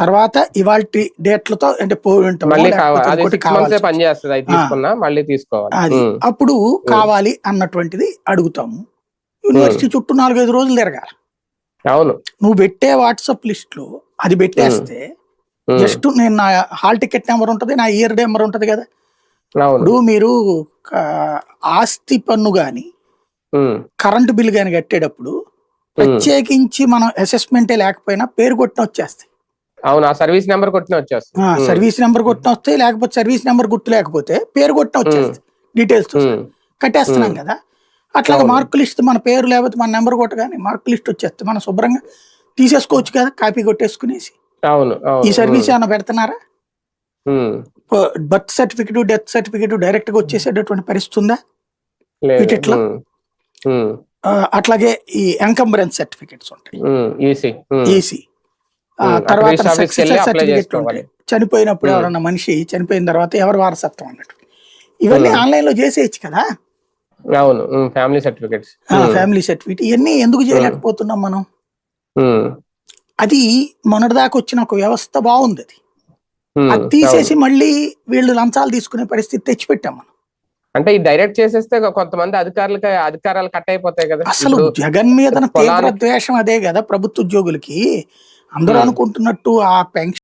తర్వాత ఇవాళ డేట్లతో అంటే పోయి మళ్ళీ తీసుకోవాలి. అది. అప్పుడు కావాలి అన్నటువంటిది అడుగుతాము. యూనివర్సిటీ చుట్టూ నాలుగైదు రోజులు తిరగాలి. అవును. నువ్వు పెట్టే వాట్సాప్ లిస్ట్లో అది పెట్టేస్తే జస్ట్ నేను నా హాల్ టికెట్ నెంబర్ ఉంటది నా ఇయర్ నెంబర్ ఉంటది కదా. ఇప్పుడు మీరు ఆస్తి పన్ను గాని కరెంటు బిల్ గాని కట్టేటప్పుడు ప్రత్యేకించి మనం అసెస్మెంటే లేకపోయినా పేరు కొట్టిన వచ్చేస్తాయి. అవును ఆ సర్వీస్ నెంబర్ కొట్టిన వచ్చేస్తుంది. సర్వీస్ నెంబర్ కొట్టిన వస్తాయి లేకపోతే సర్వీస్ నెంబర్ గుర్తు లేకపోతే పేరు కొట్టిన వచ్చేస్తాయి డీటెయిల్స్ కట్టేస్తున్నాం. కదా. అట్లాగే అవును. మార్క్ లిస్ట్ మన పేరు లేకపోతే మన నెంబర్ కొట్టగానే మార్క్ లిస్ట్ వచ్చేస్తే మనం శుభ్రంగా తీసేసుకోవచ్చు కదా కాపీ కొట్టేసుకునేసి. అవును ఈ సర్వీస్ ఏమైనా పెడుతున్నారా? బర్త్ సర్టిఫికెట్ డెత్ సర్టిఫికెట్ డైరెక్ట్గా వచ్చేసేటటువంటి పరిస్థితి ఉందా? వీటిట్లో? అట్లాగే ఈ ఎంకంబరెన్స్ సర్టిఫికెట్స్ ఉంటాయి. ఈసీ. తర్వాత సర్టిఫికెట్ ఉంటాయి చనిపోయినప్పుడు. ఎవరన్నా మనిషి చనిపోయిన తర్వాత ఎవరు వారసత్వం అన్నట్టు. ఇవన్నీ. ఆన్లైన్లో చేసేయచ్చు కదా? అవును ఫ్యామిలీ సర్టిఫికెట్స్ ఫ్యామిలీ సర్టిఫికెట్ ఇవన్నీ ఎందుకు చేయలేకపోతున్నాం మనం? అది మొన్నటిదాకా వచ్చిన ఒక వ్యవస్థ బాగుంది అది. అది తీసేసి మళ్ళీ వీళ్ళు లంచాలు తీసుకునే పరిస్థితి తెచ్చిపెట్టాం మనం. అంటే ఈ డైరెక్ట్ చేసేస్తే కొంతమంది అధికారులకి అధికారాలు కట్ అయిపోతాయి కదా. అసలు జగన్ మీద తీవ్ర ద్వేషం అదే కదా ప్రభుత్వ ఉద్యోగులకి. అందరూ అనుకుంటున్నట్టు ఆ పెన్షన్